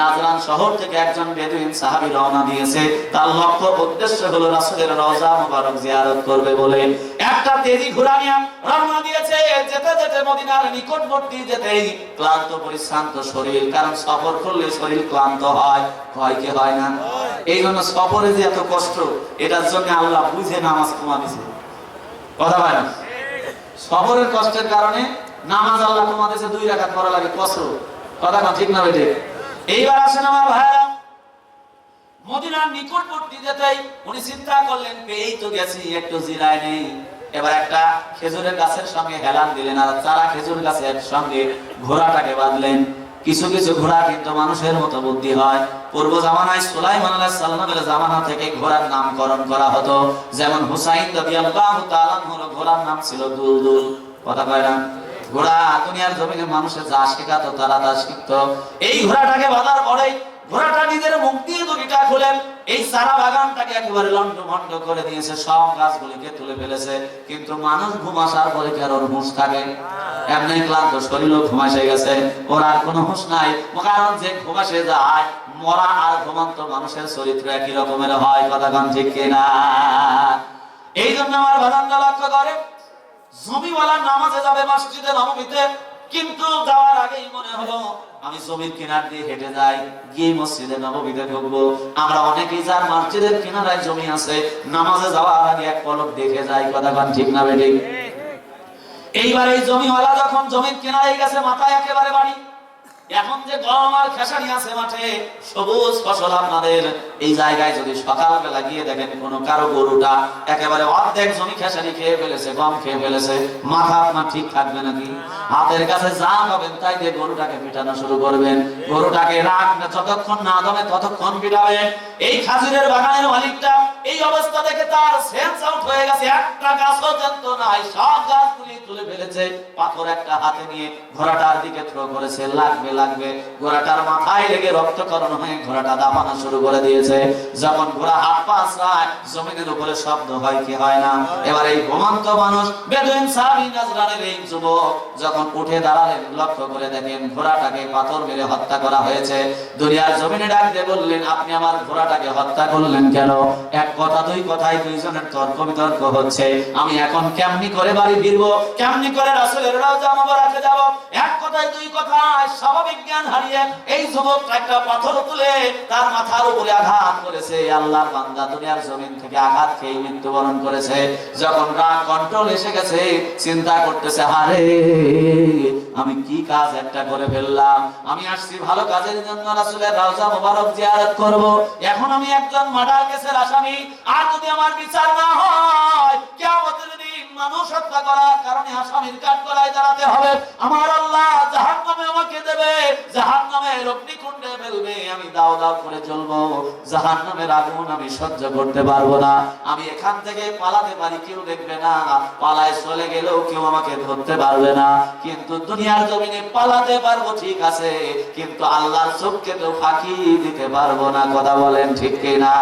Najran শহর থেকে একজন বেদুইন সাহাবী রওনা দিয়েছে। তার লক্ষ্য উদ্দেশ্য হলো রাসূলের রওজা মুবারক জিয়ারত করবে বলে। একটা তেজি ঘোড়া নিয়ে রওনা দিয়েছে। যেতে যেতে মদিনার নিকটবর্তী যেতেই ক্লান্ত, পরিশ্রান্ত শরীর, কারণ সফর করলে শরীর ক্লান্ত হয়। হয় কি হয় না? এই জন্য সফরে যে এত কষ্ট, এটার জন্য আল্লাহ বুঝে নামাজ কমা দিছে কথা না? সফরের কষ্টের কারণে নামাজ আল্লাহ কমা দিয়েছে, দুই রাকাত পড়া লাগে কষ্ট কথা না, ঠিক না বেটে এইবার আসেন আমার ভাইরা মদিনার নিকটবর্তী যেতেই উনি চিন্তা করলেন, পেয়েই তো গেছি একটু জিরায় নেই। এবার একটা খেজুরের গাছের সঙ্গে হেলান দিলেন আর চারা খেজুর গাছের সঙ্গে ঘোড়াটাকে বাঁধলেন। কিছু কিছু ঘোড়া কিন্তু মানুষের মতো বুদ্ধি হয়। পূর্ব জামানায় সুলাইমান আলাইহিস সালামের জামানা থেকে ঘোড়ার নামকরণ করা হতো। যেমন হুসাইন রাদিয়াল্লাহু তাআলা ঘোড়ার নাম ছিল দুলদুল। কথা কয় না? ঘোড়া দুনিয়ার জমিনে মানুষের যা তারা তা শিখতো। এই ঘোড়াটাকে বাঁধার পরেই ঘোড়াটা নিজের মুখ দিয়ে খুলেন এই সারা বাগানটাকে একেবারে লন্ডভন্ড করে দিয়েছে। সব গাছগুলিকে তুলে ফেলেছে। কিন্তু মানুষ ঘুম আসার পরে কি আর ওর হুঁশ থাকে? এমনি ক্লান্ত শরীরও ঘুমাসে গেছে। ওর আর কোনো হুঁশ নাই। কারণ যে ঘুমাসে যায়, মরা আর ঘুমন্ত মানুষের চরিত্র একই রকমের হয়। কথা ঠিক কিনা? এই জন্য আমার বাগানটা লক্ষ্য করে জমিওয়ালা নামাজে যাবে মসজিদে নবমীতে, কিন্তু যাওয়ার আগেই মনে হলো, আমি জমির কিনার দিয়ে হেঁটে যাই, গিয়ে মসজিদে নবমীতে ঢুকবো। আমরা অনেকেই যার মসজিদের কিনারায় জমি আছে, নামাজে যাওয়ার আগে এক পলক দেখে যাই, কথা কান ঠিক না বেঠিক? এইবার এই জমিওয়ালা যখন জমির কিনারে গেছে, মাথায় একেবারে বাড়ি। এখন যে গম আর খেসারি আছে মাঠে, সবুজ ফসল আপনাদের এই জায়গায় যদি সকালবেলা গিয়ে দেখেন কোন কারও গরুটা একেবারে অর্ধেক জমি খেসারি খেয়ে ফেলেছে, গম খেয়ে ফেলেছে, মাথা আপনার ঠিক থাকবে নাকি? হাতের কাছে যা পাবেন, তাই দিয়ে গরুটাকে পিটানো শুরু করবেন। গরুটাকে রাখ যতক্ষণ না দমে ততক্ষণ পিটাবেন এই খাজুরের বাগানের মালিকটা এই অবস্থা দেখে তার সেন্স আউট হয়ে গেছে। একটা গাছও জানত নাই, সব গাছগুলি তুলে ফেলেছে। পাথর একটা হাতে নিয়ে ঘোড়াটার দিকে থ্রো করেছে। লাগবে লাগবে। ঘোড়াটার মাথায় লেগে রক্তকরণ হয়ে ঘোড়াটা দাপানো শুরু করে দিয়েছে। যখন ঘোড়া হাত পা আশ্রায় জমিনের উপরে শব্দ হয় কি হয় না? এবার এই ঘুমন্ত মানুষ বেদুইন সাহাবী নাজরানের এই যুবক যখন উঠে দাঁড়ালেন, লক্ষ্য করে দেখেন ঘোড়াটাকে পাথর মেরে হত্যা করা হয়েছে। দুনিয়ার জমিনে ডাক দিয়ে বললেন, আপনি আমার ঘোড়াটাকে হত্যা করলেন কেন? এক কথা, দুই কথায় দুইজনের তর্ক বিতর্ক হচ্ছে। আমি এখন কেমনি করে বাড়ি ফিরবো? কেমনি করে রাসূলের রওজা মোবারকে যাব? এক কথায় দুই কথায় স্বাভাবিক জ্ঞান হারিয়ে এই যুবক একটা পাথর তুলে তার মাথার উপরে আঘাত করেছে বান্দা দুনিয়ার জমিন থেকে আঘাত খেয়ে মৃত্যুবরণ করেছে। যখন রাগ কন্ট্রোল এসে গেছে, চিন্তা করতেছে, হারে, আমি কি কাজ একটা করে ফেললাম? আমি আসছি ভালো কাজের জন্য, রাসূলের রওজা মোবারক জিয়ারত করব। এখন আমি একজন মার্ডার কেসের আসামি। আর যদি আমার বিচার না হয়, কিয়ামতের মানুষ হত্যা করার কারণে আসামির কাঠ দাঁড়াতে হবে। আমার আল্লাহ আমাকে দেবে ফেলবে। আমি দাও দাও করে চলবো। জাহান্নামের আগুন আমি সহ্য করতে পারব না। আমি এখান থেকে পালাতে পারি, কেউ দেখবে না। পালায় চলে গেলেও কেউ আমাকে ধরতে পারবে না। কিন্তু দুনিয়ার জমিনে পালাতে পারব, ঠিক আছে। কিন্তু আল্লাহর চোখকে তো ফাঁকি দিতে পারব না, কথা বলেন ঠিক কিনা?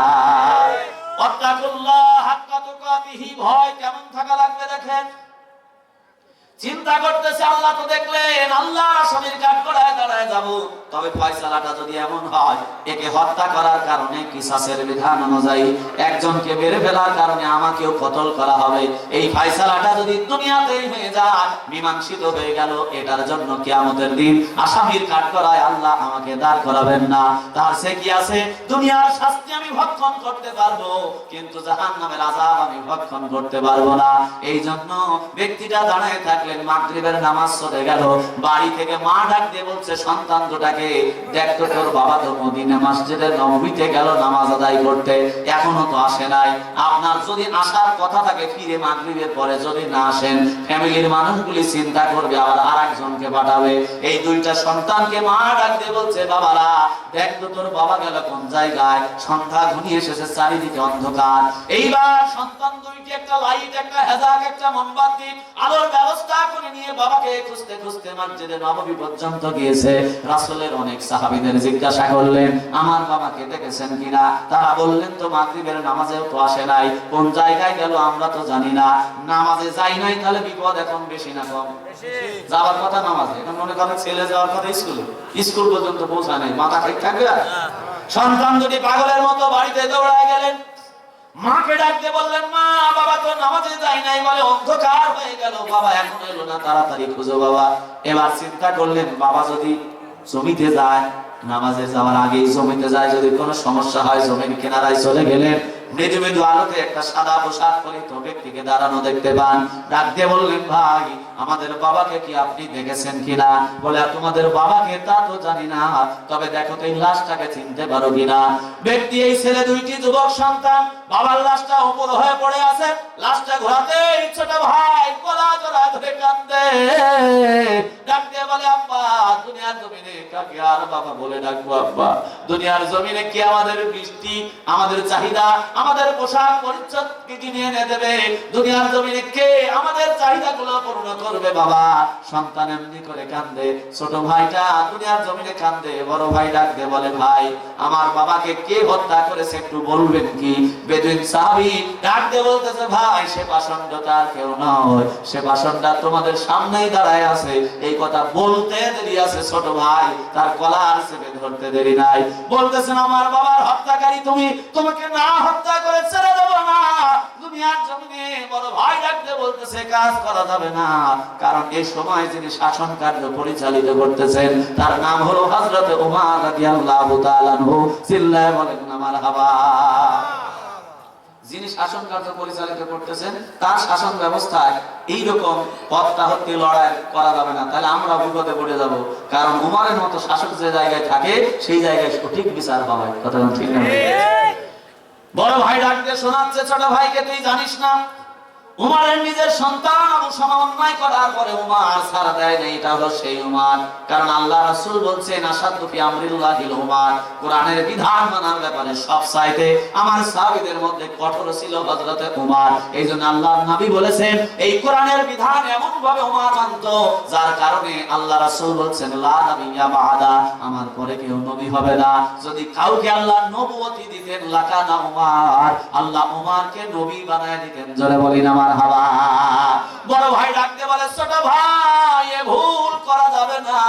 অত্তাকুল্লাহ হাক্কা তুকাতিহি, ভয় কেমন থাকা লাগবে দেখেন? চিন্তা করতেছে আল্লাহ তো দেখলেন, আল্লাহ স্বামীর কাঠ করায় দাঁড়ায় যাব। তবে ফয়সালাটা যদি এমন হয়, একে হত্যা করার কারণে কিসাসের বিধান অনুযায়ী একজনকে মেরে ফেলার কারণে আমাকেও কতল করা হবে। এই ফয়সালাটা যদি দুনিয়াতেই হয়ে যায়, মীমাংসিত হয়ে গেল, এটার জন্য কিয়ামতের দিন আসামির কাঠ করায় আল্লাহ আমাকে দাঁড় করাবেন না। তার সে কি আছে? দুনিয়ার শাস্তি আমি ভক্ষণ করতে পারব, কিন্তু জাহান্নামের আযাব আমি ভক্ষণ করতে পারব না। এই জন্য ব্যক্তিটা দাঁড়ায় থাকলেন মাগরিবের নামাজ চলে গেল। বাড়ি থেকে মা ডাক দিয়ে বলছে, সন্তান দুটাকে দেখ তো তোর বাবা তো মদিনা মসজিদের নবমীতে গেল নামাজ আদায় করতে, এখনও তো আসে নাই। আপনার যদি আসার কথা থাকে, ফিরে মাগরিবের পরে যদি না আসেন, ফ্যামিলির মানুষগুলি চিন্তা করবে, আবার আরেকজনকে পাঠাবে। এই দুইটা সন্তানকে মা ডাক দিয়ে বলছে, বাবারা, দেখ তো তোর বাবা গেল কোন জায়গায়? সন্ধ্যা ঘনিয়ে এসেছে, চারিদিকে অন্ধকার। এইবার সন্তান দুইটি, একটা লাইট একটা হেজাক একটা মোমবাতি, আলোর ব্যবস্থা করে নিয়ে বাবাকে খুঁজতে খুঁজতে মসজিদে নববী পর্যন্ত গিয়েছে। রাসূলের রাসূলের অনেক সাহাবীদের জিজ্ঞাসা করলেন আমার বাবাকে দেখেছেন কিনা? তারা বললেন তো মাগরিবের নামাজেও তো আসে নাই। কোন জায়গায় গেল আমরা তো জানি না। নামাজে যাই নাই তাহলে বিপদ এখন বেশি না কম? যাওয়ার কথা নামাজে। এখন মনে করেন ছেলে যাওয়ার কথা স্কুলে। স্কুল পর্যন্ত পৌঁছায় নাই। মাথা ঠিক থাকবে? সন্তান যদি পাগলের মতো বাড়িতে দৌড়ায় গেলেন মাকে ডাকতে বললেন, মা, বাবা তো নামাজে যাই নাই। বলে, অন্ধকার হয়ে গেল। বাবা এখন এলো না, তাড়াতাড়ি খুঁজো বাবা। এবার চিন্তা করলেন, বাবা যদি জমিতে যায়, নামাজে যাওয়ার আগেই জমিতে যায়, যদি কোনো সমস্যা হয়, জমির কিনারায় চলে গেলেন। মৃদু মৃদু আলোতে একটা সাদা পোশাক পরিত ব্যক্তিকে দাঁড়ানো দেখতে পান। ডাক দিয়ে বললেন, ভাই, আমাদের বাবাকে কি আপনি দেখেছেন কিনা? বলে তোমাদের বাবাকে তা তো জানি না, তবে দেখো তো এই লাশটাকে চিনতে পারো কিনা? ব্যক্তি, এই ছেলে, দুইটি যুবক সন্তান বাবার লাশটা উপর হয়ে পড়ে আছে, লাশটা ঘোরাতে ছোট ভাই গলা জড়া ধরে কান্দে ডাক দিয়ে বলে, আব্বা, দুনিয়ার জমিনে কাকে আর বাবা বলে ডাকবো, আব্বা। দুনিয়ার জমিনে কি আমাদের বৃষ্টি আমাদের চাহিদা, আমাদের পোশাক পরিচ্ছদ কি কিনে এনে দেবে? দুনিয়ার জমিনে কে আমাদের চাহিদা গুলো পূর্ণ করবে, বাবা? সন্তান এমনি করে কান্দে ছোট ভাইটা দুনিয়ার জমিনে কান্দে বড় ভাই ডাক দিয়ে বলে, ভাই, আমার বাবাকে কে হত্যা করেছে একটু বলবেন কি? বেদুইন সাহাবি ডাক দিয়ে বলতেছে, ভাই, সে বাসনটা কেউ নয়। সে বাসনটা তোমাদের সামনেই দাঁড়ায় আছে। এই কথা বলতে দেরি আছে ছোট ভাই। তার ধরতে দেরি নাই। আমার বাবার হত্যাকারী তুমি, তোমাকে না হত্যা করে ছেড়ে না। জমিনে বড় ভাই ডাকতে বলতেছে, কাজ করা যাবে না। কারণ এই সময় যিনি শাসন কার্য পরিচালিত করতেছেন, তার নাম হলো হযরত উমর চিল্লায় বলেন, আমার মারহাবা যিনি শাসন কার্য পরিচালিত করতেছেন তার শাসন ব্যবস্থায় এইরকম হত্যা হত্যি লড়াই করা যাবে না। তাহলে আমরা বিপদে পড়ে যাব। কারণ উমারের মতো শাসক যে জায়গায় থাকে সেই জায়গায় সঠিক বিচার হবে কথা ঠিক বড় ভাই ডাকতে শোনাচ্ছে ছোট ভাইকে তুই জানিস না? উমারের নিজের সন্তান আবু শামা অন্যায় করার পরে উমার ছাড়া দেয় না এটা হলো সেই উমার। কারণ আল্লাহ রাসূল বলছেন আসাদু ফি আমরিল্লাহিল উমার। কোরআনের বিধান মানার ব্যাপারে সব সাইতে আমার সাহাবীদের মধ্যে কঠোর ছিল হযরতে উমার। এইজন্য আল্লাহর নবী বলেছেন, এই কোরআনের বিধান এমন ভাবে উমার মানত, যার কারণে আল্লাহ রাসূল বলছেন, লা নাবিয়্যা আমার পরে কেউ নবী হবে না। যদি কাউকে আল্লাহ নবুয়তি দিতেন, লাকানা উমার। আল্লাহ উমারকে নবী বানায় দিতেন, জোরে বলি না মারহাবা বড় ভাই ডাকতে বলে, ছোট ভাই, এ ভুল করা যাবে না।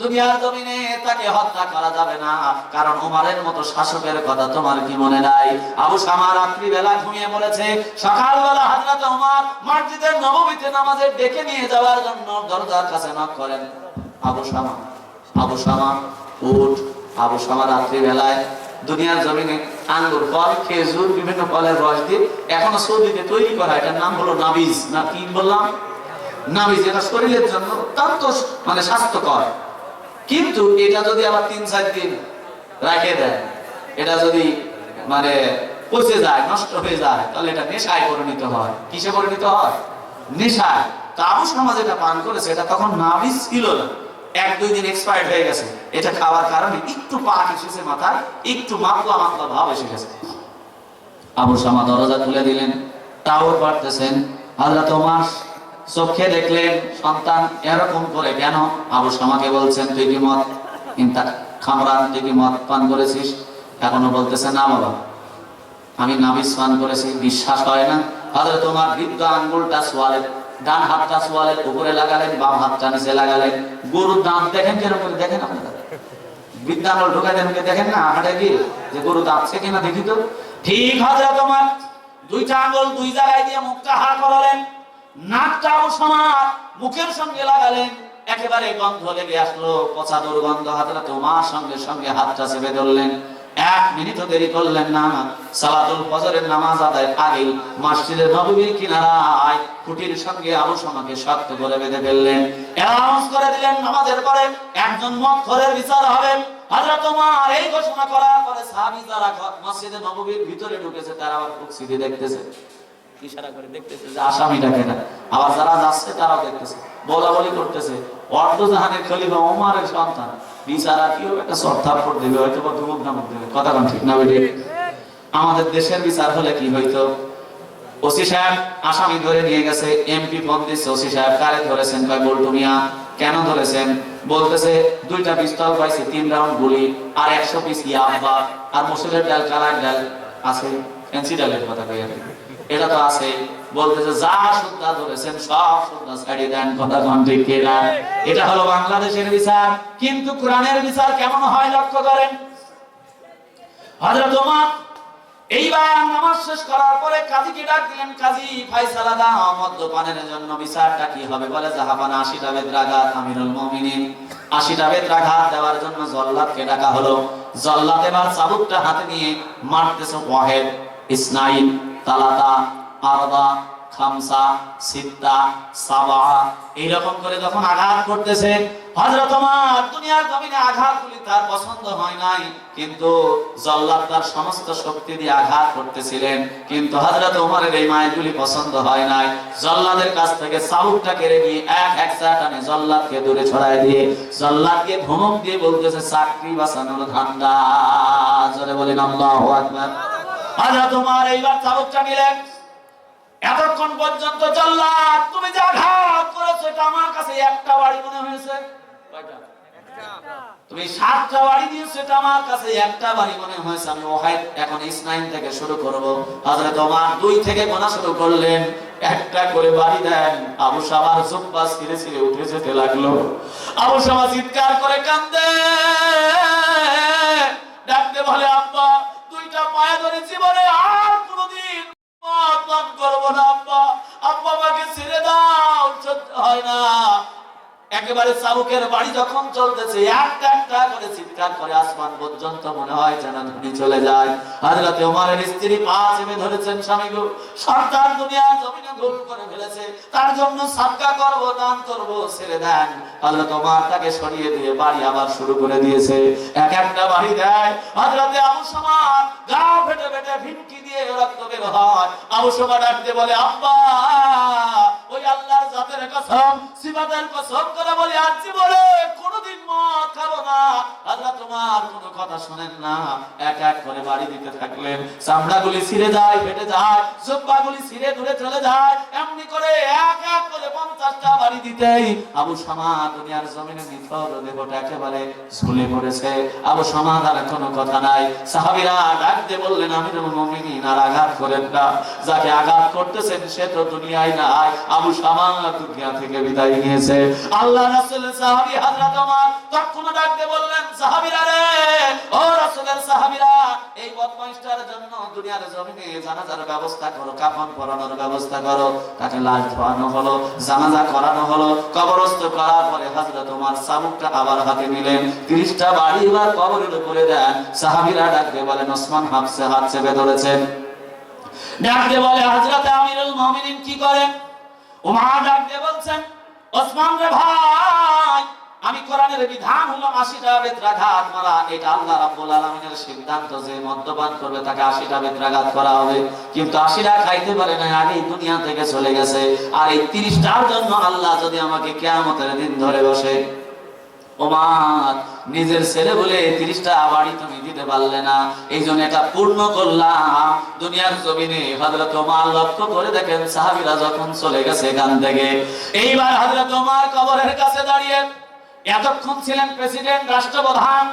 দুনিয়ার জমিনে তাকে হত্যা করা যাবে না। কারণ উমারের মতো শাসকের কথা তোমার কি মনে নাই? আবু শামা রাত্রি বেলা ঘুমিয়ে পড়েছে সকালবেলা হযরত উমার মসজিদের নববীতে নামাজে ডেকে নিয়ে যাওয়ার জন্য দরজার কাছে নক করেন। আবু শামা আবু শামা উঠ। আবু শামা রাত্রি বেলায় দুনিয়ার জমিনে আঙ্গুর, ফল, খেজুর, বিভিন্ন ফলের রস দিয়ে এখনও সৌদিতে তৈরি করা এটার নাম হলো নাবিজ। না, কি বললাম? নাবিজ, এটা শরীরের জন্য অত্যন্ত মানে স্বাস্থ্যকর। কিন্তু এটা যদি আবার তিন, চার দিন রাখে দেয়, এটা যদি মানে পচে যায়, নষ্ট হয়ে যায়, তাহলে এটা নেশায় পরিণত হয়। কিসে পরিণত হয়? নেশায়। তা সমাজ এটা পান করেছে, এটা তখন নাবিজ ছিল না। এক, দুই দিন এক্সপায়ার্ড হয়ে গেছে। এটা খাওয়ার কারণে একটু পাক এসেছে মাথায়, একটু মাতলা মাতলা ভাব এসে গেছে। আবু শামা দরজা খুলে দিলেন। টাওয়ার পারতেছেন। আল্লাহ তোমার চোখে দেখলেন, সন্তান এরকম করে কেন? আবু শামাকে বলছেন, তুই কি মদ ইন্তা খামরান তুই কি মদ পান করেছিস? এখনও বলতেছে, না বাবা। আমি নাবিস পান করেছি, বিশ্বাস হয় না। তাহলে তোমার বৃদ্ধ আঙ্গুলটা সোয়ালে ডান হাতটা সোয়ালের উপরে লাগালেন, বাম হাতটা নিচে লাগালেন। গরুর দাঁত দেখেন কেন করে দেখেন আপনারা? বিদ্যাঙ্গল ঢুকাই দেন দেখেন না? হাটে গিয়ে যে গরু দাঁতছে কিনা দেখি তো। ঠিক হাজরা তোমার, দুইটা আঙ্গুল দুই জায়গায় দিয়ে মুখটা হা করালেন, নাকটাও সমান, মুখের সঙ্গে লাগালেন একেবারে গন্ধ লেগে আসলো, পচা দুর্গন্ধ হাতটা তোমার সঙ্গে সঙ্গে হাতটা চেপে ধরলেন। এক মিনিটও দেরি করলেন না সালাতুল ফজরের নামাজ আদায় আগেই মসজিদের নববীর কিনারায় খুঁটির সঙ্গে আবু সমাকে শক্ত করে বেঁধে ফেললেন। অ্যানাউন্স করে দিলেন, নামাজের পরে একজন মক্করের বিচার হবে। হযরত ওমর এই ঘোষণা করার পরে সাহাবী যারা মসজিদে নববীর ভিতরে ঢুকেছে, তারা আবার খুব সিধে দেখতেছে। ইশারা করে দেখতেছে যে আসামিটা কেনা আবার যারা যাচ্ছে, তারাও দেখতেছে। বলা বলি করতেছে। অর্ধ জাহানের খলিফা ওমরের সন্তান। আমাদের দেশের বিচার হলে কি হইতো? ওসি সাহেব আসামি ধরে নিয়ে গেছে এমপি ফোন দিচ্ছে ওসি সাহেব কারে ধরেছেন? কয়, বল্টু মিয়া, কেন ধরেছেন? বলতেছে, দুইটা পিস্তল পাইছে, তিন রাউন্ড গুলি, আর একশো পিস ইয়াবা, আর মসুরের ডাল, কালার ডাল আছে। এনসি কথা কই এটা তো আছে। বলতেছে, যা সুদ্ধা ধরেছেন, সব সুদ্ধা ছাড়িয়ে দেন, কথা ঠিক কিনা এটা হলো বাংলাদেশের বিচার। কিন্তু কোরআনের বিচার কেমন হয় লক্ষ্য করেন? হযরত ওমর এইবার নামাজ শেষ করার পরে কাজীকে ডাক দিলেন, কাজী ফাইসালা দাও, মদ্যপানের জন্য বিচারটা কি হবে? বলে জাহাবানা আশিটা বেদ্রাঘাত, আমিরুল মুমিনিন। আশিটা বেদ্রাঘাত দেওয়ার জন্য জল্লাদকে ডাকা হলো। জল্লাদ এবার চাবুকটা হাতে নিয়ে মারতেছে ওয়াহেদ। ইসনাইল তালাতা আরদা খামসা, সিত্তা, সাবা, এইরকম করে যখন আঘাত করতেছে, হযরত ওমর দুনিয়ার জমিনে আঘাতগুলি তার পছন্দ হয় নাই, কিন্তু জল্লাদ তার সমস্ত শক্তি দিয়ে আঘাত করতেছিলেন, কিন্তু হযরত ওমরের এই মায়েরগুলি পছন্দ হয় নাই। জল্লাদের কাছ থেকে চাউলটা কেড়ে নিয়ে এক এক টানে জল্লাদকে দূরে ছড়ায় দিয়ে, জল্লাদকে ধমক দিয়ে বলতেছে, চাকরি বাঁচানোর ধান্দা। জোরে বলেন, আল্লাহু আকবার। হযরত ওমর এইবার চাবুকটা নিলেন এতক্ষণ পর্যন্ত জল্লাদ, তুমি যে আঘাত করেছ, এটা আমার কাছে একটা বাড়ি মনে হয়েছে। তুমি সাতটা বাড়ি দিয়েছ, এটা আমার কাছে একটা বাড়ি মনে হয়েছে। আমি ওহাইদ এখন ইসনাইন থেকে শুরু করব। হযরত ওমর দুই থেকে গোনা শুরু করলেন। একটা করে বাড়ি দেন। আবু সাবার জুব্বা ছিঁড়ে ছিঁড়ে উঠে যেতে লাগল। আবু সাবা চিৎকার করে কান্দে। ডাকতে বলে, আব্বা দুইটা পায়ে ধরে জীবনে আর কোনোদিন করব না আব্বা আব্বা আমাকে ছেড়ে দাও, সহ্য হয় না। একেবারে চাবুকের বাড়ি যখন চলতেছে একটা একটা করে চিৎকার করে আসমান পর্যন্ত মনে হয় যেন ধুনি চলে যায়। হযরত ওমরের স্ত্রী পা চেপে ধরেছেন, স্বামী গো, সন্তান দুনিয়া জমিনে ভুল করে ফেলেছে, তার জন্য সাদকা করব, দান করব, ছেড়ে দেন। হযরত ওমর তাকে সরিয়ে দিয়ে বাড়ি আবার শুরু করে দিয়েছে। এক একটা বাড়ি দেয়, হযরত আবু সামান গা ফেটে ফেটে ভিনকি দিয়ে রক্ত বের হয়। আবু সামান ডাকতে বলে, আব্বা, ওই আল্লাহর জাতের কসম সিবাতের কসম করে বলি আজ জীবনে কোনোদিন মদ খাব না। আল্লাহ তোমার কোনো কথা শোনেন না। এক এক করে বাড়ি দিতে থাকলেন। চামড়াগুলি ছিঁড়ে যায়, ফেটে যায়, জব্বাগুলি ছিঁড়ে দূরে চলে যায়। এমনি করে এক এক করে পঞ্চাশটা বাড়ি দিতেই আবু শামা দুনিয়ার জমিনে নিথর দেবটা একেবারে ঝুলে পড়েছে। আবু শামা আর কোনো কথা নাই। সাহাবীরা ডাক দিয়ে বললেন, আমিরুল মুমিনিন আর আঘাত করেন না। যাকে আঘাত করতেছেন সে তো দুনিয়ায় নাই। আবু শামা দুনিয়া থেকে বিদায় নিয়েছে। আল্লাহ রাসূল সাহাবী হযরত ওমর তখন ডাক দিয়ে বললেন, সাহাবীরা রে, ও রাসূলের সাহাবীরা, এই বদমাইশটার জন্য দুনিয়ার জমিনে জানাজার ব্যবস্থা করো, কাফন পরানোর ব্যবস্থা করো। তাকে লাশ ধোয়ানো হলো, জানাজা করানো হলো, কবরস্থ করার পরে হযরত ওমর চাবুকটা আবার হাতে নিলেন। 30টা বাড়ি এবার কবরের উপরে দেন। সাহাবীরা ডাক দিয়ে বলেন, ওসমান হাফসে হাত চেপে ধরেছেন। ডাক দিয়ে বলে হযরত আমিরুল মুমিনিন কি করেন? ওমর ডাক দিয়ে বলছেন ওসমান রে ভাই, আমি কোরআনের বিধান আশিটা মারা এটা আল্লাহ রাব্বুল আলামিনের সিদ্ধান্ত যে মদ্যপান করবে, তাকে আশিটা বেত্রাঘাত করা হবে। কিন্তু আশিটা খাইতে পারে না আগেই দুনিয়া থেকে চলে গেছে। আর এই তিরিশটার জন্য আল্লাহ যদি আমাকে কেয়ামতের দিন ধরে বসে নিজের ছেলে বলে তিরিশটা বাড়ি তুমি দিতে পারলে না। এই জন্য এটা পূর্ণ করলাম। দুনিয়ার জমিনে হজরত ওমার লক্ষ্য করে দেখেন সাহাবিরা যখন চলে গেছে এখান থেকে। এইবার হজরত ওমার কবরের কাছে দাঁড়িয়ে এতক্ষণ ছিলেন প্রেসিডেন্ট, রাষ্ট্রপ্রধান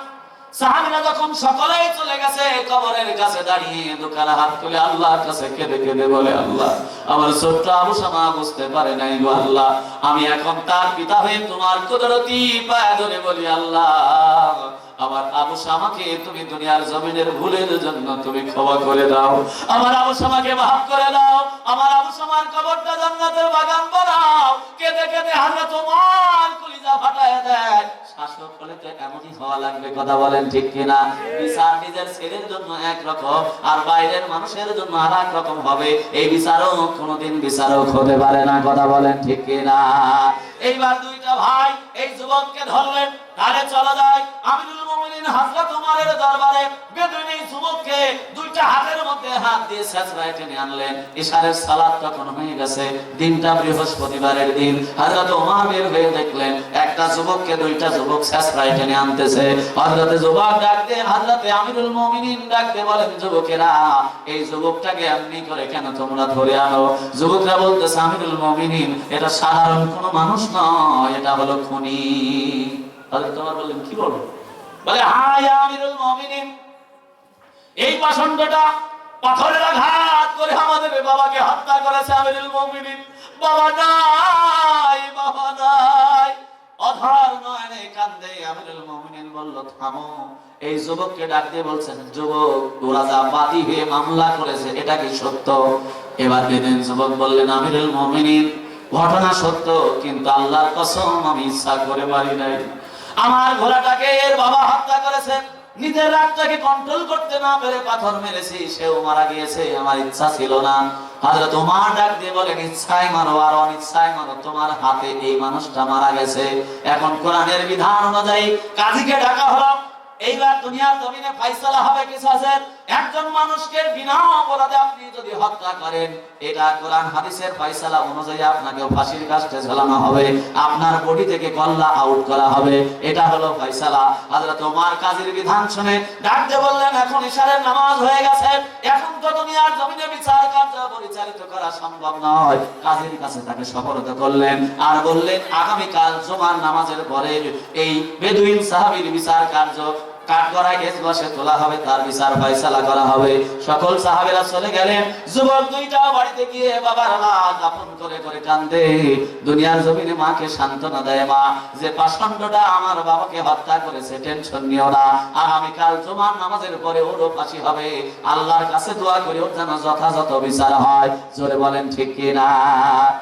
সাহাবিরা যখন সকলেই চলে গেছে, কবরের কাছে দাঁড়িয়ে দোকানে হাত তুলে আল্লাহর কাছে কেঁদে কেঁদে বলে, আল্লাহ, আমার ছোট্ট আবু সামা বুঝতে পারে নাই গো আল্লাহ। আমি এখন তার পিতা হয়ে তোমার কুদরতি পায়ে ধরে বলি, আল্লাহ আমার আবু সামাকে তুমি দুনিয়ার জমিনের ভুলের জন্য তুমি ক্ষমা করে দাও। আমার আবু সামাকে মাফ করে দাও। আমার আবু সামার কবরটা জান্নাতের বাগান বানাও। কেঁদে কেঁদে হাতে তোমার কলিজা ফাটায় দেয়। আর বাইরের মানুষের জন্য রকম এই বিচারক কোনোদিন বিচারক হতে পারে না বলেন ঠিক এইবার দুইটা ভাই এই যুবককে ধরলেন। তাহলে চলা যায়। দরবারে যুবককে দুইটা হাতের মধ্যে হাত দিয়ে টেনে আনলেন। ইশারের তখন হয়ে গেছে। দিনটা বৃহস্পতিবারের দিন। হয়ে দেখলেন, একটা যুবককে দুইটা যুবক টেনে আনতেছে। হযরতে যুবক ডাক দিয়ে আমিরুল মুমিনিন ডাক দিয়ে বলেন, যুবকেরা, এই যুবকটাকে এমনি করে কেন তোমরা ধরে আনো? যুবকরা বলতেছে আমিরুল মুমিনিন, এটা সাধারণ কোনো মানুষ নয়, এটা হলো খুনি। হযরত ওমর বললেন, কি বলো? বলে হ্যাঁ আমিরুল মুমিনিন, এই পাষণ্ডটা পাথরের আঘাত করে আমাদের বাবাকে হত্যা করেছে আমিরুল মুমিনিন। বাবা নাই বাবা নাই। নয়নে কান্দে আমিরুল মুমিনিন বলল, থামো। এই যুবককে ডাক দিয়ে বলছেন, যুবক বাদী হয়ে মামলা করেছে, এটা কি সত্য? এবার যুবক বললেন, আমিরুল মুমিনিন, ঘটনা সত্য, কিন্তু আল্লাহর কসম আমি ইচ্ছা করে পারি নাই। আমার ঘোড়াটাকে এর বাবা হত্যা করেছে। নিজের রাগটাকে কন্ট্রোল করতে না পেরে পাথর মেরেছি, সেও মারা গিয়েছে, আমার ইচ্ছা ছিল না। তোমার ডাক দিয়ে বলেন আর তোমার হাতে এই মানুষটা মারা গেছে। এখন কোরআনের বিধান অনুযায়ী কাজীকে ডাকা হলো। এইবার দুনিয়ার জমিনে ফাইসলা হবে কিছু আছে? একজন মানুষকে বিনা অপরাধে আপনি যদি হত্যা করেন, এটা কোরআন হাদিসের ফাইসালা অনুযায়ী আপনাকে ফাঁসির কাস্টে ঝোলানো হবে, আপনার বডি থেকে কল্লা আউট করা হবে। এটা হলো ফাইসালা হযরত ওমর কাজীর বিধান শুনে ডাকতে বললেন, এখন ইশারের নামাজ হয়ে গেছে। এখন তো দুনিয়ার জমিনে বিচার কার্য পরিচালিত করা সম্ভব নয়। কাজীর কাছে তাকে সফরত করলেন আর বললেন আগামী কাল জুমার নামাজের পরে এই বেদুইন সাহাবীর বিচার কার্য দুনিয়ার জমিনে মাকে সান্ত্বনা দেয় মা, যে আমার বাবাকে হত্যা করেছে, টেনশন নিও না। আগামীকাল জুমার নামাজের পরে ওরও হবে। আল্লাহর কাছে দোয়া করে, ওর যেন যথাযথ বিচার হয়। জোরে বলেন, ঠিক কি না?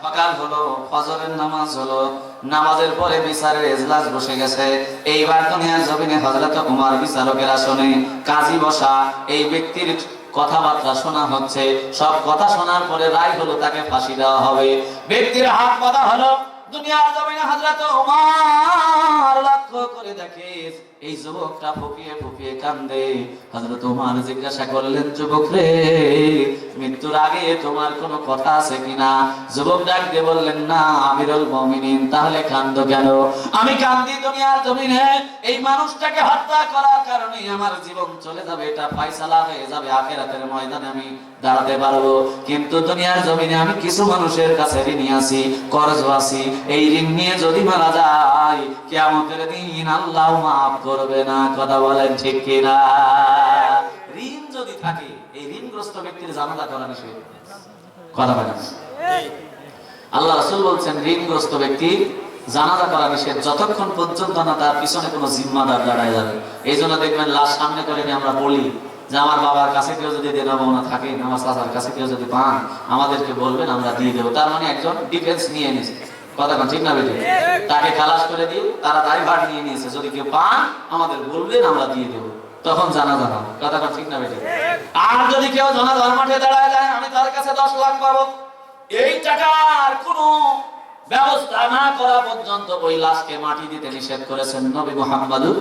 সকাল হলো, ফজরের নামাজ হলো। নামাজের পরে বিচারের এজলাস বসে গেছে। এইবার দুনিয়ার জমিনে হজরত উমার বিচারকের আসনে কাজী বসা, এই ব্যক্তির কথাবার্তা শোনা হচ্ছে। সব কথা শোনার পরে রায় হলো তাকে ফাঁসি দেওয়া হবে। ব্যক্তির হাত কথা হলো, দুনিয়ার জমিনে হজরত উমার লক্ষ্য করে দেখে এই যুবকটা ফুপিয়ে ফুপিয়ে কান্দে। হযরত উমর জিজ্ঞাসা করলেন, যুবক রে, মৃত্যুর আগে তোমার কোনো কথা আছে কিনা? যুবক ডাক দিয়ে বললেন, না, আমিরুল মুমিনিন, তাহলে কান্দো কেন? আমি কান্দি দুনিয়ার জমিনে, এই মানুষটাকে হত্যা করার কারণে আমার জীবন চলে যাবে। এটা ফয়সালা হয়ে যাবে, আখেরাতের ময়দানে আমি দাঁড়াতে পারব। কিন্তু দুনিয়ার জমিনে আমি কিছু মানুষের কাছে ঋণী আছি, কর্জ আছি। এই ঋণ নিয়ে যদি মারা যায়, কিয়ামতের দিন আল্লাহ মাফ করবে না কথা বলেন ঠিক কিনা? ঋণ যদি থাকে, এই ঋণগ্রস্ত ব্যক্তির জানাজা করা নিষেধ কথা বলেন। আল্লাহ রাসূল বলছেন, ঋণগ্রস্ত ব্যক্তি করা নিষেধ। যতক্ষণ পর্যন্ত না তার পিছনে কোনো জিম্মাদার দাঁড়ায় যাবে। এই জন্য দেখবেন লাশ সামনে করে নিয়ে আমরা বলি যে, আমার বাবার কাছে কেউ যদি দেনা থাকে, আমার কাছে কেউ যদি পান, আমাদেরকে বলবেন, আমরা দিয়ে দেবো। তার মানে একজন ডিফেন্স নিয়ে নিয়েছে। তাকে খালাস করে তারা দায়ভার নিয়ে নিয়েছে। যদি কেউ পান, আমাদের বলবেন, আমরা দিয়ে দেবো। তখন জানা জানা। ঠিক না আর যদি কেউ মাঠে দাঁড়ায় যায়, আমি তার কাছে দশ লাখ পাবো। এই টাকার কোনো ব্যবস্থা না করা পর্যন্ত ওই লাশকে মাটি দিতে নিষেধ করেছেন নবী মুহাম্মদুর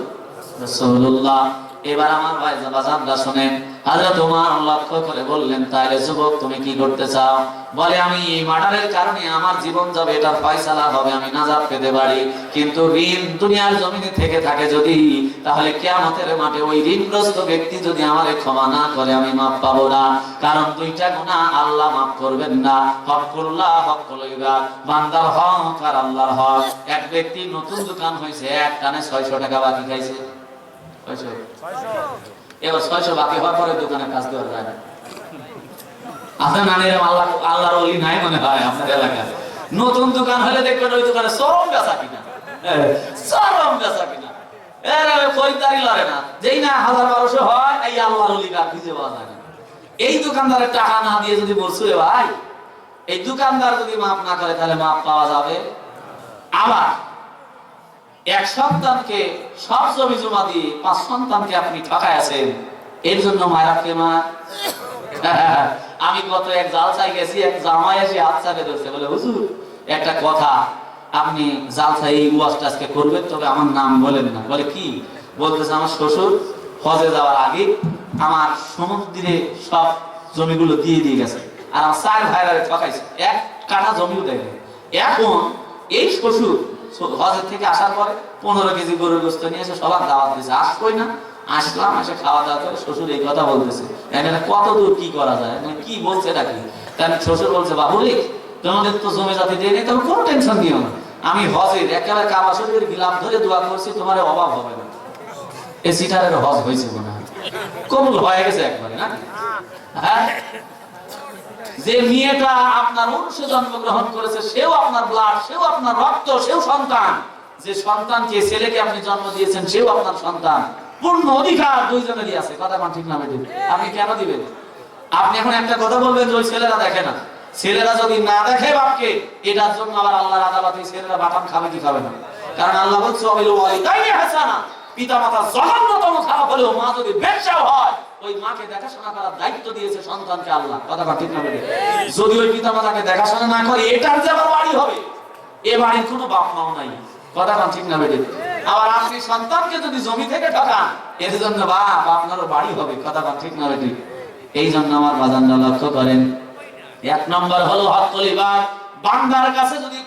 রাসূলুল্লাহ। এবার আমার ভাই বাজানরা শুনেন হযরত ওমর লক্ষ্য করে বললেন তাহলে যুবক, তুমি কি করতে চাও? বলে, আমি এই মার্ডারের কারণে আমার জীবন যাবে, এটার ফয়সালা হবে, আমি নাজাত পেতে পারি। কিন্তু ঋণ দুনিয়ার জমিনে থেকে থাকে যদি, তাহলে কিয়ামতের মাঠে ওই ঋণগ্রস্ত ব্যক্তি যদি আমারে ক্ষমা না করে, আমি মাফ পাবো না। কারণ দুইটা গুনাহ আল্লাহ মাফ করবেন না। হকুল্লাহ হকুল ইবাদ বান্দার হক আর আল্লাহর হক। এক ব্যক্তি নতুন দোকান হয়েছে এক টানে 600 টাকা বাকি খাইছে। ছয়শো। এবার ছয়শো বাকি হওয়ার পরে দোকানে কাজ দেওয়া যায় না। আপনার নানির আল্লাহ আল্লাহর ওলি নাই মনে হয় আপনার এলাকায়। নতুন দোকান হলে দেখবেন ওই দোকানে চরম বেচা কিনা। হ্যাঁ, চরম বেচা কিনা। এর খরিদ্দারি লড়ে না। যেই না হাজার বারোশো হয় এই আল্লাহর ওলি আর খুঁজে পাওয়া যায় না। এই দোকানদারের টাকা না দিয়ে যদি বলছো ভাই এই দোকানদার যদি মাপ না করে তাহলে মাপ পাওয়া যাবে? আবার এক সন্তানকে সব জমি জমা দিয়ে পাঁচ সন্তানকে আপনি ঠকায় আছেন, এর জন্য মায়েরা মা আমি কত এক জাল চাই গেছি, এক জামাই এসে হাত চাপে ধরছে, বলে, হুজুর, একটা কথা, আপনি জাল চাই, এই ওয়াজটা আজকে করবেন, তবে আমার নাম বলেন না। বলে, কি? বলতেছে, আমার শ্বশুর হজে যাওয়ার আগে আমার সমুদ্রে সব জমিগুলো দিয়ে দিয়ে গেছে, আর আমার চার ভাইরা ঠকাইছে এক কাঠা জমিও নাই। এখন এই শ্বশুর হজের থেকে আসার পরে পনেরো কেজি গরুর গোস্ত নিয়ে এসে সবার দাওয়াত দিয়েছে। আসবই না, আসলাম, এসে খাওয়া দাওয়া করে শ্বশুর এই কথা বলতেছে। কত দূর কি করা যায়? কি বলছে এটা কি? তাহলে শ্বশুর বলছে বাবুলি তোমাদের তো জমি জাতি দিয়ে নেই তবে কোনো টেনশন দিও না। আমি হজের একেবারে কাবা শরীফের গিলাম ধরে দোয়া করছি, তোমার অভাব হবে না। এই সিটারের হজ হয়েছে মনে হয়। কবুল হয়ে গেছে একবারে, না? হ্যাঁ? যে মেয়েটা আপনার অনুষে জন্মগ্রহণ করেছে, সেও আপনার ব্লাড সেও আপনার রক্ত, সেও সন্তান। যে সন্তানকে ছেলেকে আপনি জন্ম দিয়েছেন, সেও আপনার সন্তান। পূর্ণ অধিকার দুইজনেরই আছে। কথা কোন ঠিক না বেটি আপনি কেন দিবেন? আপনি এখন একটা কথা বলবেন যে ওই ছেলেরা দেখে না। ছেলেরা যদি না দেখে বাপকে, এটার জন্য আবার আল্লাহর আদালতে ছেলেরা বাটাম খাবে কি খাবে না? কারণ আল্লাহ বলছে পিতা মাতা জঘন্যতম খারাপ হলেও মা যদি ব্যবসাও হয় ওই মাকে দেখাশোনা করার দায়িত্ব দিয়েছে সন্তানকে আল্লাহ। ঠিক না যদি ওই পিতা মাতাকে দেখাশোনা না করে, এটার যে আবার বাড়ি হবে, এ বাড়ির কোনো বাপ মাও নাই। ঠিক না আবার আপনি সন্তানকে যদি জমি থেকে ঠকান এর জন্য বাপ, আপনারও বাড়ি হবে। কথা কথা ঠিক না বেটি এই জন্য আমার বাজানরা লক্ষ্য করেন, এক নম্বর হলো হক কলিবার বান্দার কাছে যদি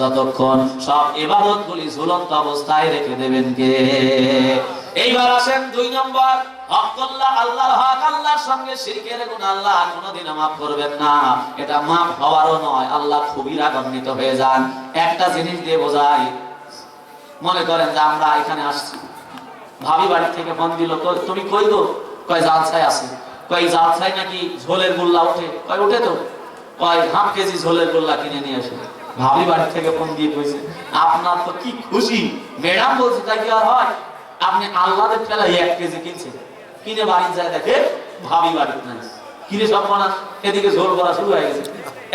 যতক্ষণ। সব ঝুলন্ত অবস্থায় রেখে দেবেন কে? এইবার আসেন দুই নম্বর। আল্লাহর সঙ্গে গুণ আল্লাহ মাফ করবেন না। এটা মাফ হওয়ারও নয়, আল্লাহ খুবই রাগান্বিত হয়ে যান। একটা জিনিস দিয়ে বোঝায় মনে করেন যে আমরা এখানে আসছি। ভাবি বাড়ি থেকে ফোন দিল তো তুমি কই গো? কয় জালসাই আছে। কয় জালসাই নাকি ঝোলের গোল্লা ওঠে? কয় ওঠে তো। কয় হাফ কেজি ঝোলের গোল্লা কিনে নিয়ে আসে। ভাবি বাড়ি থেকে ফোন দিয়ে কইছে, আপনার তো কি খুশি? ম্যাডাম বলছে তাই কি আর হয়? আপনি আল্লাহদের ঠেলা এক কেজি কিনছে কিনে বাড়ি যায় দেখে ভাবি বাড়ি নাই। কিনে সব বানা এদিকে ঝোল করা শুরু হয়ে গেছে।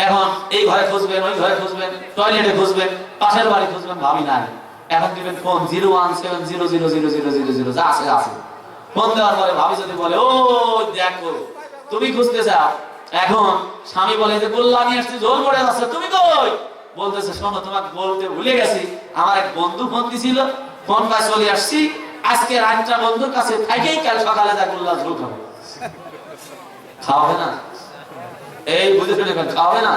এখন এই ঘরে খুঁজবেন, ওই ঘরে খুঁজবেন, টয়লেটে খুঁজবেন, পাশের বাড়ি খুঁজবেন, ভাবি নাই। এখন দিবেন phone zero one seven zero zero zero zero zero. Zero যা আছে আছে। ফোন দেওয়ার পরে ভাবি যদি বলে, ও, দেখো, তুমি খুঁজতে চাও। এখন স্বামী বলে যে গোল্লা নিয়ে আসছি, জোর পড়ে যাচ্ছে, তুমি কই? বলতেছে, শোনো, তোমাকে বলতে ভুলে গেছি, আমার এক বন্ধু ফোন দিছিল, ফোন পায় চলে আসছি, আজকে রাতটা বন্ধুর কাছে থাকেই, কাল সকালে যা গোল্লা ঝোল খাব। খাওয়াবে না? এই বুঝে শুনে খাওয়াবে না?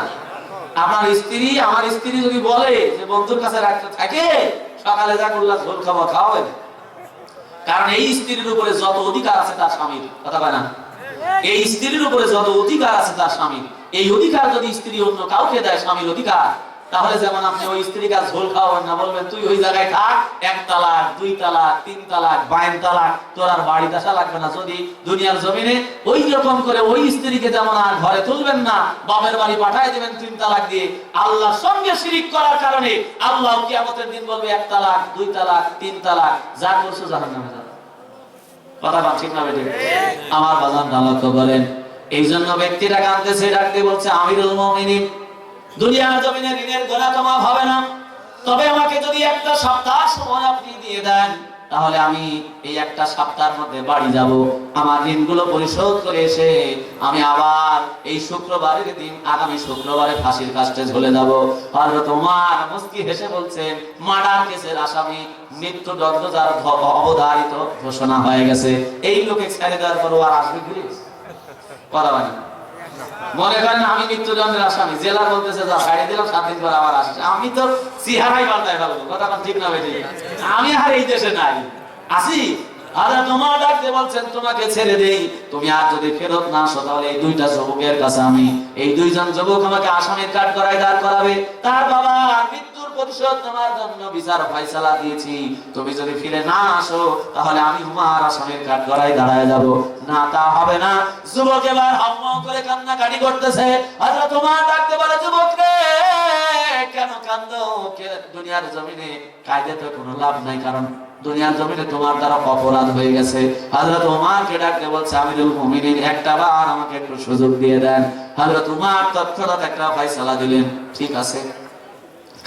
আমার স্ত্রী আমার স্ত্রী যদি বলে যে বন্ধুর কাছে রাতটা থাকে সকালে যা করলা ঝোল খাওয়া খাওয়া হয়ে কারণ এই স্ত্রীর উপরে যত অধিকার আছে তার স্বামীর, কথা বলে না? এই স্ত্রীর উপরে যত অধিকার আছে তার স্বামীর। এই অধিকার যদি স্ত্রী অন্য কাউকে দেয়, স্বামীর অধিকার তাহলে যেমন আপনি ওই স্ত্রীকে আর ঝোল খাওয়াবেন না বলবেন তুই ওই জায়গায় থাক এক তালাক দুই তালাক তিন তালাক বাইন তালাক তোর আর বাড়িতে আসা লাগবে না। যদি দুনিয়ার জমিনে ওই রকম করে ওই স্ত্রীকে যেমন আর ঘরে তুলবেন না বাপের বাড়ি পাঠায় দেবেন তিন তালাক দিয়ে আল্লাহর সঙ্গে শিরিক করার কারণে আল্লাহ কিয়ামতের দিন বলবে এক তালাক দুই তালাক তিন তালাক যা করছ জাহান্নামে যাবে কথা ঠিক না বেটে আমার বাজান লক্ষ্য করেন এই জন্য ব্যক্তিরা কাঁদতেছে ডাকতে বলছে আমিরুল মুমিনিন দুনিয়ার জমিনে ঋণের গোনা তোমা হবে না। তবে আমাকে যদি একটা সপ্তাহ সময় আপনি দিয়ে দেন, তাহলে আমি এই একটা সপ্তাহের মধ্যে বাড়ি যাব। আমার ঋণগুলো পরিশোধ করে এসে আমি আবার এই শুক্রবারের দিন, আগামী শুক্রবারে ফাঁসির কাস্টে ঝুলে যাব। হযরত ওমর মুস্কি হেসে বলছেন মার্ডার কেসের আসামি মৃত্যুদণ্ড যার অবধারিত ঘোষণা হয়ে গেছে। এই লোকে ছেড়ে দেওয়ার পর আর আসবে কথা বলেন মনে করেন আমি মৃত্যুদণ্ডের আসামি। জেলা বলতেছে যা ছাড়িয়ে দিলাম, সাত দিন পর আবার আসছে আমি তো চেহারাই পাল্টাই ফেলব, কথা ঠিক না বেশি আমি আর এই দেশে নাই। আসি? আরে, তোমার ডাকতে বলছেন, তোমাকে ছেড়ে দেই। তুমি আর যদি ফেরত না আসো, তাহলে এই দুইটা যুবকের কাছে আমি, এই দুইজন যুবক আমাকে আসামির কার্ড করাই দাঁড় করাবে। তার বাবা মৃত্যুর প্রতিশোধ তোমার জন্য বিচার ফয়সালা দিয়েছি। তুমি যদি ফিরে না আসো, তাহলে আমি তোমার আসামির দাঁড়ায় যাব। না, তা হবে না। যুবক এবার করে করতেছে। তোমার ডাকতে পারে কেন কান্দো কে দুনিয়ার জমিনে? কায়দে তো কোনো লাভ নাই, কারণ দুনিয়ার জমিনে তোমার দ্বারা অপরাধ হয়ে গেছে। হযরত ওমরকে ডাকতে বলছে, আমিরুল মুমিনিন, একটা বার আমাকে একটু সুযোগ দিয়ে দেন। হযরত ওমর তৎক্ষণাৎ একটা ফয়সালা দিলেন। ঠিক আছে।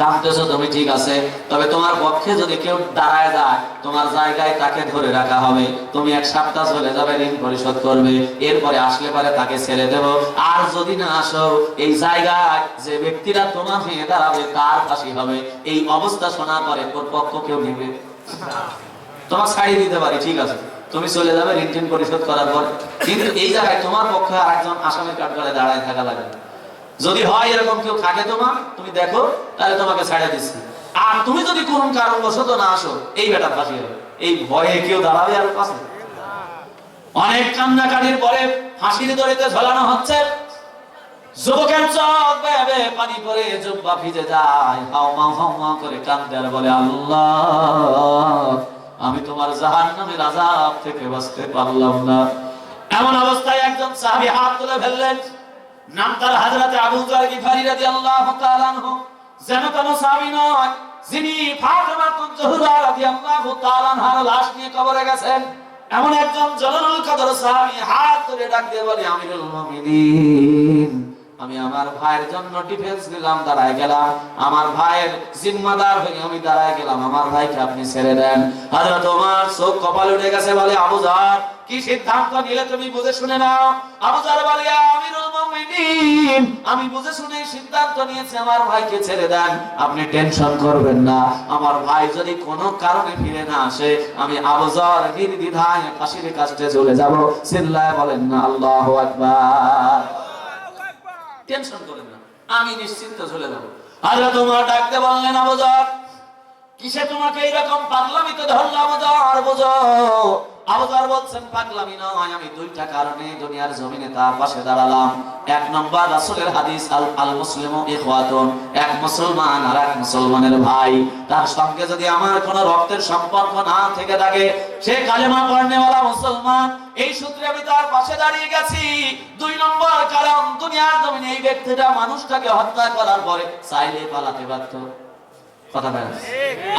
কাঁদতেছো তুমি, ঠিক আছে। তবে তোমার পক্ষে যদি কেউ দাঁড়ায় যায়, তোমার জায়গায় তাকে ধরে রাখা হবে। তুমি এক সপ্তাহ চলে যাবে, ঋণ পরিশোধ করবে। এরপরে আসলে তাকে ছেড়ে দেব। আর যদি না আসো, এই জায়গায় যে ব্যক্তিরা তোমার হয়ে দাঁড়াবে, তার ফাঁসি হবে। এই অবস্থা শোনার পরে পক্ষ কেউ নেবে। তোমার ছাড়িয়ে দিতে পারি, ঠিক আছে। তুমি চলে যাবে ঋণ পরিশোধ করার পর। কিন্তু এই জায়গায় তোমার পক্ষে আরেকজন আসামের কাঠগড়ে দাঁড়ায় থাকা লাগবে। যদি হয় এরকম কেউ থাকে তোমার, তুমি দেখো, তাহলে তোমাকে ছাড়িয়ে দিচ্ছি। আর তুমি যদি কোন কারণবশত না আসো, এই বেটা ফাঁসি হবে এই ভয়ে কেউ দাঁড়াবে আর পাশে? অনেক কান্নাকাটির পরে ফাঁসির দড়িতে ঝোলানো হচ্ছে। যুবকের চোখ বেয়ে পানি পড়ে জুব্বা ভিজে যায়। হাও মাও হাও মাও করে কান্দে আর বলে, আল্লাহ, আমি তোমার জাহান্নামের আযাব থেকে বাঁচতে পারলাম না। এমন অবস্থায় একজন সাহাবী হাত তুলে ফেললেন। নাম তার হযরতে আবু গিফারি রাদিয়াল্লাহু তাআলা আনহু। যেন সাহাবী নয়, যিনি রাদিয়াল্লাহু তাআলা আনহার লাশ নিয়ে কবরে গেছেন, এমন একজন কদর সাহাবী হাত ডাক দিয়ে বলে, আমিরুল মুমিনিন, আমি আমার ভাইয়ের জন্য ডিফেন্স নিলাম, দাঁড়ায় গেলাম। আমার ভাইয়ের জিম্মাদার হয়ে আমি দাঁড়ায় গেলাম। আমার ভাইকে আপনি ছেড়ে দেন। হাজরা তোমার চোখ কপাল উঠে গেছে, বলে, আবু জার কি সিদ্ধান্ত নিলে তুমি বুঝে শুনে নাও? আবু জার আমিরুল মুমিনিন। আমি বুঝে শুনে সিদ্ধান্ত নিয়েছি, আমার ভাইকে ছেড়ে দেন। আপনি টেনশন করবেন না। আমার ভাই যদি কোনো কারণে ফিরে না আসে, আমি আবু জার নির্দ্বিধায় ফাঁসির কাছে চলে যাব। চিল্লায় বলেন, না, আল্লাহু আকবার। টেনশন করেন না, আমি নিশ্চিন্ত চলে যাব। আল্লাহ তোমার ডাকতে বললেন আবুজার কিসে তোমাকে এইরকম পাগলামি তো ধরলো আবুজার বুঝো। আবুজার বলছেন পাগলামি নয় আমি দুইটা কারণে দুনিয়ার জমিনে তার পাশে দাঁড়ালাম। এক নম্বর রাসূলের হাদিস আল আল মুসলিমু ইখওয়াতুন। এক মুসলমান আর এক মুসলমানের ভাই। তার সঙ্গে যদি আমার কোনো রক্তের সম্পর্ক না থেকে থাকে সে কালেমা পড়নেওয়ালা মুসলমান এই সূত্রে আমি তার পাশে দাঁড়িয়ে গেছি। দুই নম্বর কারণ দুনিয়ার জমিনে এই ব্যক্তিটা মানুষটাকে হত্যা করার পরে চাইলে পালাতে পারত। কথা বলেন।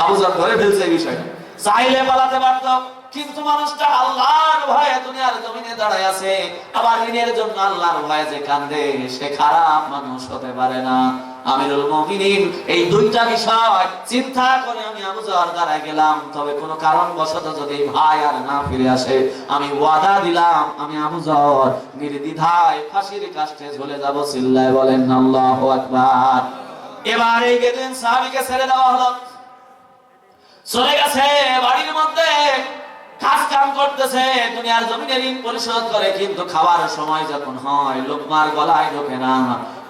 আবু ধরে ফেলছে এই বিষয়টা। চাইলে পালাতে পারত। কিন্তু মানুষটা আল্লাহর ভয়ে দুনিয়ার জমিনে দাঁড়ায় আছে। আবার ঋণের জন্য আল্লাহর ভয়ে যে কান্দে, সে খারাপ মানুষ হতে পারে না। আমিরুল এই দুইটা বিষয় চিন্তা করে আমি আবু দাঁড়ায় গেলাম। তবে কোনো কারণ বশত যদি ভাই আর না ফিরে আসে, আমি ওয়াদা দিলাম, আমি আবু জার নির্দ্বিধায় ফাঁসির ঝুলে যাব বলেন আকবার। এবার গেলেন ছেড়ে দেওয়া হলো। চলে গেছে বাড়ির মধ্যে। কাজ কাম করতেছে, দুনিয়ার জমিনে ঋণ পরিশোধ করে, কিন্তু খাওয়ার সময় যখন হয় লোকমার গলায় ঢোকে না।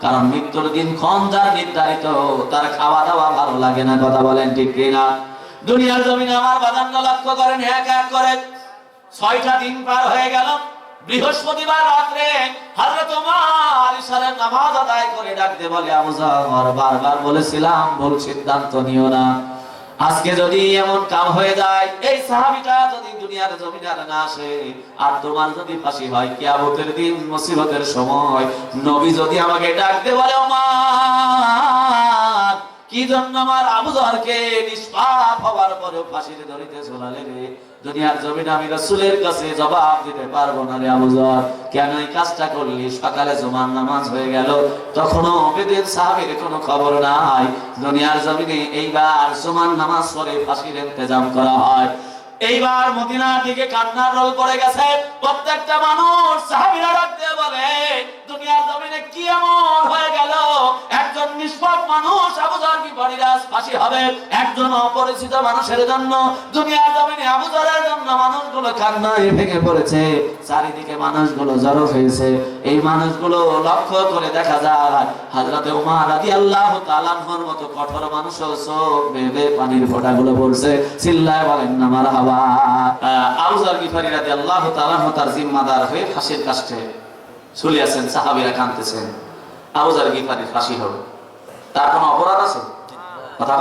কারণ মৃত্যুর দিন ক্ষণ যার নির্ধারিত, তার খাওয়া দাওয়া ভালো লাগে না, কথা বলেন ঠিক কিনা? দুনিয়ার জমিনে আমার বাদান্য লক্ষ্য করেন, এক এক করে। ছয়টা দিন পার হয়ে গেল, বৃহস্পতিবার রাত্রে হযরত ওমর ইশারের নামাজ আদায় করে ডাকতে বলে, আবু জাহর বারবার বলেছিলাম, ভুল সিদ্ধান্ত নিও না। আজকে যদি এমন কাম হয়ে যায়, এই সাহাবিটা যদি দুনিয়ার জমিনে না আসে, আর তোমার যদি ফাঁসি হয়, কিয়ামতের দিন মুসিবতের সময়, নবী যদি আমাকে ডাকতে বলে মা কি জন্য আমার আবু জহরকে নিষ্পাপ হওয়ার পরেও ফাঁসিতে ধরিতে ঝোলালে রে? দুনিয়ার জমিনে আমি রাসূলের কাছে জবাব দিতে পারব না রে আবু জাহর কেন এই কাজটা করলি? সকালে জুমার নামাজ হয়ে গেল। তখনও বেদের সাহাবীর কোনো খবর নাই। দুনিয়ার জমিনে এইবার জুমার নামাজ পড়ে ফাঁসির ইন্তজাম করা হয়। এইবার মদিনার দিকে কান্নার রোল পড়ে গেছে। প্রত্যেকটা মানুষ সাহাবীরা ডাকতে বলে দুনিয়ার জমিনে কি এমন হয়ে গেল? একজন নিষ্পাপ মানুষ আবু কি বলিরাজ ফাঁসি হবে? একজন অপরিচিত মানুষের জন্য দুনিয়ার জমিনে আবু জন্য মানুষগুলো কান্নায় ভেঙে পড়েছে। চারিদিকে মানুষগুলো জড়ো হয়েছে। এই মানুষগুলো লক্ষ্য করে দেখা যায়, হযরতে ওমর রাদিয়াল্লাহু তাআলা আনহুর মতো কঠোর মানুষ চোখ বেবে পানির ফোঁটাগুলো পড়ছে চিল্লায় বলেন না, মারহাবা। আবু জাহর গিফারি রাদিয়াল্লাহু তাআলা আনহু তার জিম্মাদার হয়ে ফাঁসির কাষ্টে চলে আছেন সাহাবীরা কাঁদতেছেন। আবু জাহর গিফারির ফাঁসি হবে তার কোনো অপরাধ আছে? কথা